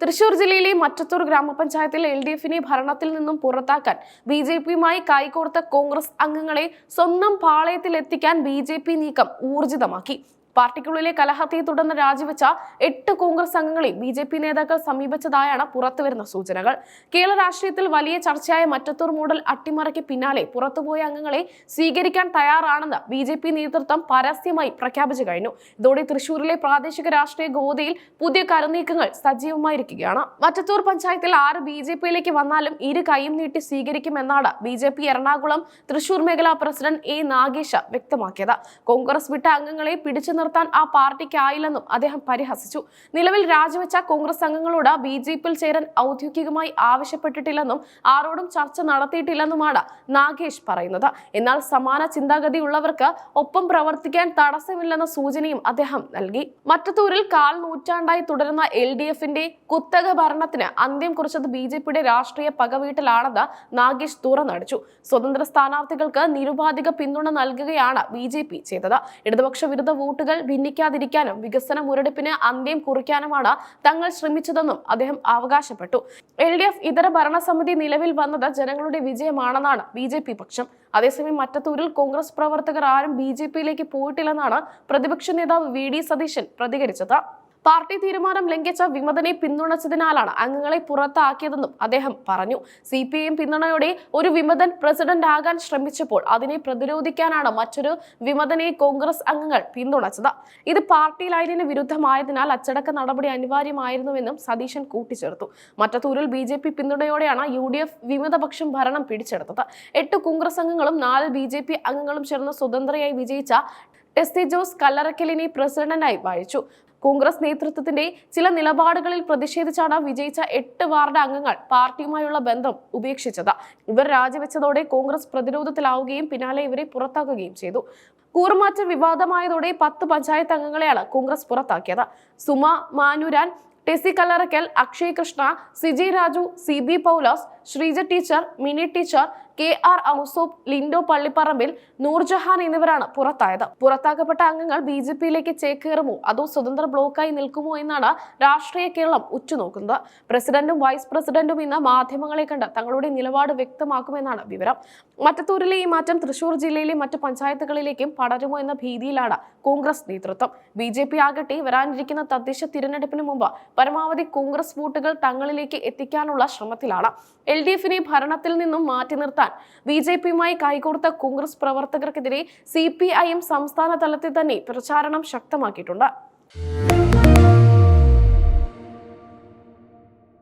തൃശൂർ ജില്ലയിലെ മറ്റത്തൂർ ഗ്രാമപഞ്ചായത്തിൽ L D എഫിനെ ഭരണത്തിൽ നിന്നും പുറത്താക്കാൻ ബി ജെ പിയുമായി കൈകോർത്ത കോൺഗ്രസ് അംഗങ്ങളെ സ്വന്തം പാളയത്തിലെത്തിക്കാൻ ബി ജെ പി നീക്കം ഊർജിതമാക്കി. പാർട്ടിക്കുള്ളിലെ കലഹത്തെ തുടർന്ന് രാജിവെച്ച എട്ട് കോൺഗ്രസ് അംഗങ്ങളെ ബി ജെ പി നേതാക്കൾ സമീപിച്ചതായാണ് പുറത്തുവരുന്ന സൂചനകൾ. കേരള രാഷ്ട്രീയത്തിൽ വലിയ ചർച്ചയായ മറ്റത്തൂർ മോഡൽ അട്ടിമറയ്ക്ക് പിന്നാലെ പുറത്തുപോയ അംഗങ്ങളെ സ്വീകരിക്കാൻ തയ്യാറാണെന്ന് ബി ജെ പി നേതൃത്വം പരസ്യമായി പ്രഖ്യാപിച്ചു കഴിഞ്ഞു. ഇതോടെ തൃശൂരിലെ പ്രാദേശിക രാഷ്ട്രീയ ഗോതയിൽ പുതിയ കരുനീക്കങ്ങൾ സജീവമായിരിക്കുകയാണ്. മറ്റത്തൂർ പഞ്ചായത്തിൽ ആറ് ബി ജെ പിയിലേക്ക് വന്നാലും ഇരു കൈയും നീട്ടി സ്വീകരിക്കുമെന്നാണ് B J P Ernakulam Thrissur മേഖലാ പ്രസിഡന്റ് എ നാഗേഷ വ്യക്തമാക്കിയത്. കോൺഗ്രസ് വിട്ട അംഗങ്ങളെ പിടിച്ചു നിർത്താൻ ആ പാർട്ടിക്കായില്ലെന്നും അദ്ദേഹം പരിഹസിച്ചു. നിലവിൽ രാജിവെച്ച കോൺഗ്രസ് അംഗങ്ങളോട് ബി ജെ പിയിൽ ചേരാൻ ഔദ്യോഗികമായി ആവശ്യപ്പെട്ടിട്ടില്ലെന്നും ആരോടും ചർച്ച നടത്തിയിട്ടില്ലെന്നുമാണ് നാഗേഷ് പറയുന്നത്. എന്നാൽ സമാന ചിന്താഗതിയുള്ളവർക്ക് ഒപ്പം പ്രവർത്തിക്കാൻ തടസ്സമില്ലെന്ന സൂചനയും അദ്ദേഹം നൽകി. മറ്റത്തൂരിൽ കാൽ നൂറ്റാണ്ടായി തുടരുന്ന എൽ ഡി എഫിന്റെ കുത്തക ഭരണത്തിന് അന്ത്യം കുറിച്ചത് ബി ജെ പിയുടെ രാഷ്ട്രീയ പകവീട്ടിലാണെന്ന് നാഗേഷ് തുറന്നടിച്ചു. സ്വതന്ത്ര സ്ഥാനാർത്ഥികൾക്ക് നിരുപാധിക പിന്തുണ നൽകുകയാണ് ബി ജെ പി ചെയ്തത്. ഇടതുപക്ഷ വിരുദ്ധ വോട്ടുകൾ ഭിന്നിക്കാതിരിക്കാനും വികസന മുരടിപ്പിന് അന്ത്യം കുറിക്കാനുമാണ് തങ്ങൾ ശ്രമിച്ചതെന്നും അദ്ദേഹം അവകാശപ്പെട്ടു. എൽ ഡി എഫ് ഇതര ഭരണസമിതി നിലവിൽ വന്നത് ജനങ്ങളുടെ വിജയമാണെന്നാണ് ബി ജെ പി പക്ഷം. അതേസമയം മറ്റത്തൂരിൽ കോൺഗ്രസ് പ്രവർത്തകർ ആരും ബി ജെ പിയിലേക്ക് പോയിട്ടില്ലെന്നാണ് പ്രതിപക്ഷ നേതാവ് വി ഡി സതീശൻ പ്രതികരിച്ചത്. പാർട്ടി തീരുമാനം ലംഘിച്ച വിമതനെ പിന്തുണച്ചതിനാലാണ് അംഗങ്ങളെ പുറത്താക്കിയതെന്നും അദ്ദേഹം പറഞ്ഞു. സി പി ഐ പിന്തുണയോടെ ഒരു വിമതൻ പ്രസിഡന്റ് ആകാൻ ശ്രമിച്ചപ്പോൾ അതിനെ പ്രതിരോധിക്കാനാണ് മറ്റൊരു വിമതനെ കോൺഗ്രസ് അംഗങ്ങൾ പിന്തുണച്ചത്. ഇത് പാർട്ടി ലൈനിന് വിരുദ്ധമായതിനാൽ അച്ചടക്ക നടപടി അനിവാര്യമായിരുന്നുവെന്നും സതീശൻ കൂട്ടിച്ചേർത്തു. മറ്റത്തൂരിൽ ബി ജെ പി പിന്തുണയോടെയാണ് യു ഡി എഫ് വിമതപക്ഷം ഭരണം പിടിച്ചെടുത്തത്. എട്ട് കോൺഗ്രസ് അംഗങ്ങളും നാല് ബി ജെ പി അംഗങ്ങളും ചേർന്ന് സ്വതന്ത്രയായി വിജയിച്ച ടെസ്റ്റി ജോസ് കല്ലറക്കലിനെ പ്രസിഡന്റായി വാഴിച്ചു. കോൺഗ്രസ് നേതൃത്വത്തിന്റെ ചില നിലപാടുകളിൽ പ്രതിഷേധിച്ചാണ് വിജയിച്ച എട്ട് വാർഡ് അംഗങ്ങൾ പാർട്ടിയുമായുള്ള ബന്ധം ഉപേക്ഷിച്ചത്. ഇവർ രാജിവെച്ചതോടെ കോൺഗ്രസ് പ്രതിരോധത്തിലാവുകയും പിന്നാലെ ഇവരെ പുറത്താക്കുകയും ചെയ്തു. കൂറുമാറ്റ വിവാദമായതോടെ പത്ത് പഞ്ചായത്ത് അംഗങ്ങളെയാണ് കോൺഗ്രസ് പുറത്താക്കിയത്. Suma Manuran Tessy Kallarakkal Akshay Krishna Siji Raju C B Paulose Sreeja teacher Mini teacher K R Ouseph Lindo Pallipparambil Noorjahan എന്നിവരാണ് പുറത്തായത്. പുറത്താക്കപ്പെട്ട അംഗങ്ങൾ ബി ജെ പിയിലേക്ക് ചേക്കേറുമോ? അതോ സ്വതന്ത്ര ബ്ലോക്കായി നിൽക്കുമോ എന്നാണ് രാഷ്ട്രീയ കേരളം ഉറ്റുനോക്കുന്നത്. പ്രസിഡന്റും വൈസ് പ്രസിഡന്റും ഇന്ന് മാധ്യമങ്ങളെ കണ്ട് തങ്ങളുടെ നിലപാട് വ്യക്തമാക്കുമെന്നാണ് വിവരം. മറ്റത്തൂരിലെ ഈ മാറ്റം തൃശൂർ ജില്ലയിലെ മറ്റ് പഞ്ചായത്തുകളിലേക്കും പടരുമോ എന്ന ഭീതിയിലാണ് കോൺഗ്രസ് നേതൃത്വം. ബി ജെ പി ആകട്ടെ വരാനിരിക്കുന്ന തദ്ദേശ തിരഞ്ഞെടുപ്പിന് മുമ്പ് പരമാവധി കോൺഗ്രസ് വോട്ടുകൾ തങ്ങളിലേക്ക് എത്തിക്കാനുള്ള ശ്രമത്തിലാണ്. എൽ ഡി എഫിനെ ഭരണത്തിൽ നിന്നും മാറ്റി നിർത്താൻ ബി ജെ പിയുമായി കൈകോർത്ത കോൺഗ്രസ് പ്രവർത്തകർക്കെതിരെ സി പി ഐ എം സംസ്ഥാന തലത്തിൽ തന്നെ പ്രചാരണം ശക്തമാക്കിയിട്ടുണ്ട്.